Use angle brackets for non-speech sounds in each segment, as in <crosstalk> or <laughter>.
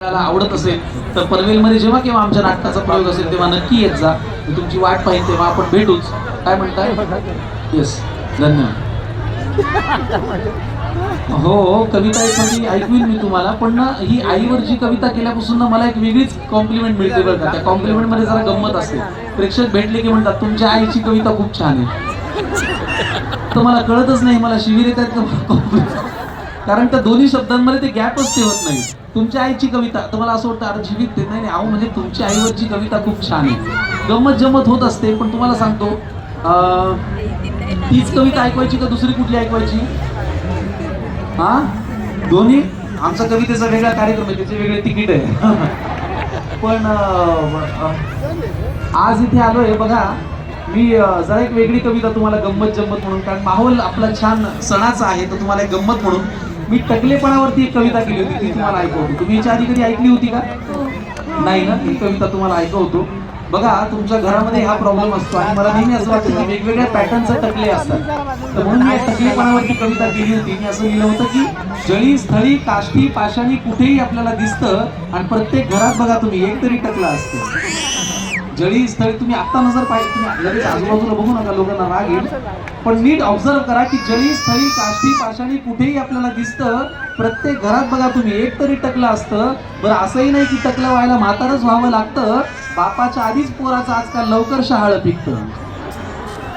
आपल्याला आवडत असेल तर पनवेलमध्ये जेव्हा केव्हा आमच्या नाटकाचा प्रयोग असेल तेव्हा नक्की येत जा. मी तुमची वाट पाहिजे तेव्हा आपण भेटूच. काय म्हणताय? येस धन्यवाद. हो कविता कविता म्हणजे ऐकवीन मी तुम्हाला पण ना ही आईवर जी कविता केल्यापासून ना मला एक वेगळीच कॉम्प्लिमेंट मिळते बरं का. त्या कॉम्प्लिमेंटमध्ये जरा गंमत असते. प्रेक्षक भेटले की म्हणतात तुमच्या आईची कविता खूप छान आहे. तर मला कळतच नाही मला शिविर येत आहेत <laughs> कारण त्या दोन्ही शब्दांमध्ये ते गॅपच ठेवत नाही तुमच्या आईची कविता तुम्हाला असं वाटतं अरे जीवित ते. नाही नाही, अहो म्हणजे तुमच्या आईवरची कविता खूप छान आहे. गमत जमत होत असते पण तुम्हाला सांगतो तीच कविता ऐकवायची का दुसरी कुठली ऐकवायची? हा? दोन्ही? आमचा कवितेचा वेगळा कार्यक्रम आहे त्याचे वेगळे तिकीट आहे. <laughs> पण आज इथे आलोय बघा मी जरा एक वेगळी कविता तुम्हाला गंमत जम्मत म्हणून कारण माहोल आपला छान सणाचा आहे तर तुम्हाला एक गंमत म्हणून मी तगलेपणावरती एक कविता केली होती ती तुम्हाला ऐकवतो. तुम्ही याच्या आधी कधी ऐकली होती का? नाही ना ती कविता तुम्हाला ऐकवतो. बघा तुमच्या घरामध्ये हा प्रॉब्लेम असतो आणि मला नेहमी असं वाटतं की वेगवेगळ्या पॅटर्नचे टकले असतात. तर म्हणून मी तकलेपणावरती टकलेपणावरती कविता केली होती. मी असं लिहिलं होतं की जळी स्थळी काष्टी पाषाणी कुठेही आपल्याला दिसतं आणि प्रत्येक घरात बघा तुम्ही एक तरी टकला असतो. जळी स्थळी तुम्ही आत्ता नजर पाहिजे तुम्ही लगेच आजूबाजूला बघू नका लोकांना राग येईल. पण नीट ऑब्झर्व करा की जळी स्थळी काष्टी पाषाणी कुठेही आपल्याला दिसतं प्रत्येक घरात बघा तुम्ही एक तरी टकलं असतं. बरं असंही नाही की टकलं व्हायला म्हातारच व्हावं लागतं. बापाच्या आधीच पोराचं आजकाल लवकर शहाळं पिकतं.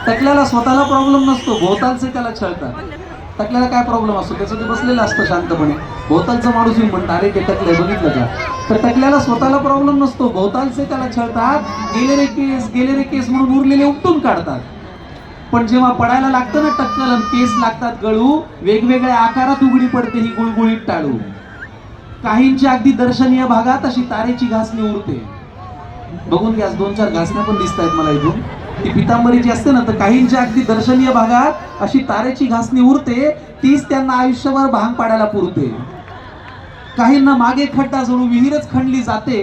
टकल्याला स्वतःला प्रॉब्लेम नसतो भोवतालचे त्याला छळतात. टकल्याला काय प्रॉब्लेम असतो? त्याचं ते बसलेलं असतं शांतपणे. भोवतालचं माणूस येऊन म्हणतं अरे ते टकलंय बघितलं का? तर टकल्याला स्वतःला प्रॉब्लेम नसतो. भोवतालचे त्याला छळतात. गेले रे केस गेले रे केस म्हणून उरलेले उपटून काढतात. पण जेव्हा पडायला लागतं ना टक्कल आणि केस लागतात गळू वेगवेगळ्या आकारात उघडी पडते ही गुळगुळीत टाळू. काहींच्या अगदी दर्शनीय भागात अशी तारेची घासणी उरते बघून घ्या दोन चार घासण्या पण दिसत आहेत मला इथून. ती पितांबरी जी असते ना तर काहींच्या अगदी दर्शनीय भागात अशी तारेची घासणी उरते तीच त्यांना आयुष्यभर भांग पाडायला पुरते. काहींना मागे खड्डा जणू विहीरच खणली जाते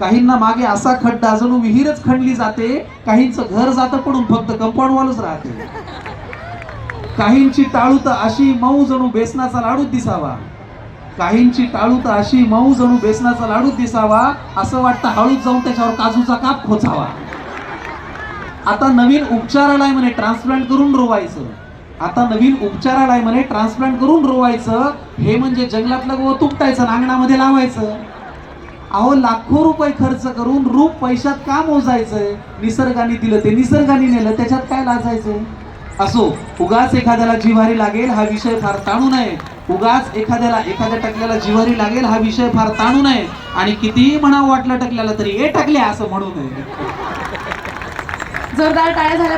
काहींना मागे असा खड्डा जणू विहीरच खणली जाते काहींचं घर जातं पडून फक्त कंपाऊंडवालच राहते. काहींची टाळू तर अशी मऊ जणू बेसनाचा लाडूच दिसावा. काहींची टाळू तर अशी मऊ जणू बेसनाचा लाडूच दिसावा असं वाटतं हळूच जाऊन त्याच्यावर काजूचा काप खोचावा. आता नवीन उपचारालय म्हणे ट्रान्सप्लांट करून रोवायचं. आता नवीन उपचारालय म्हणे ट्रान्सप्लांट करून रोवायचं. हे म्हणजे जंगलातलं गवत तुपटायचं अंगणामध्ये लावायचं. अहो लाखो रुपये खर्च करून रूप पैशात का मोजायचंय? निसर्गाने दिलं ते निसर्गाने नेलं त्याच्यात काय लाजायचं असो उगाच एखाद्याला जिव्हारी लागेल हा विषय फार ताणू नये. उगाच एखाद्याला एखाद्या टकल्याला जिव्हारी लागेल हा विषय फार ताणू नये. आणि कितीही म्हणावं वाटलं टकल्याला तरी ए टकल्या असं म्हणू नये. जोरदार टाळ्या झाल्या.